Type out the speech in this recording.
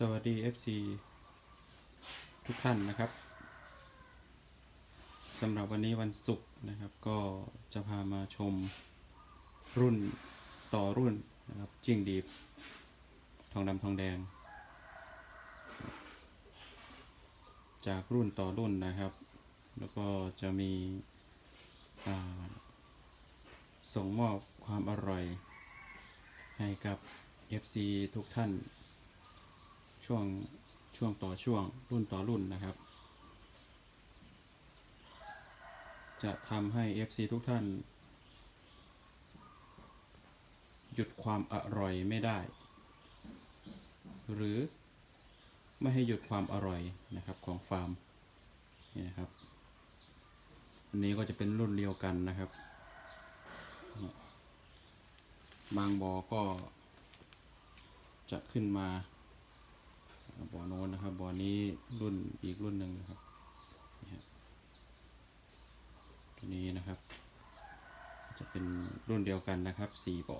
สวัสดี FC ทุกท่านนะครับสำหรับวันนี้วันศุกร์นะครับ ก็จะพามาชมรุ่นต่อรุ่นนะครับจิ้งดีบทองดำทองแดง จากรุ่นต่อรุ่นนะครับ แล้วก็จะมีส่งมอบความอร่อยให้กับ FC ทุกท่าน ช่วงช่วงต่อช่วงรุ่นต่อรุ่นนะครับ จะทำให้ FC ทุกท่าน หยุดความอร่อยไม่ได้ หรือไม่ให้หยุดความอร่อยนะครับของฟาร์มนี่นะครับ อันนี้ก็จะเป็นรุ่นเดียวกันนะครับ บางบอก็จะขึ้นมา บ่อโน้นนะครับบ่อนี้รุ่นอีกรุ่นหนึ่งนะครับนี่ฮะตัวนี้นะครับ จะเป็นรุ่นเดียวกันนะครับสี่บ่อ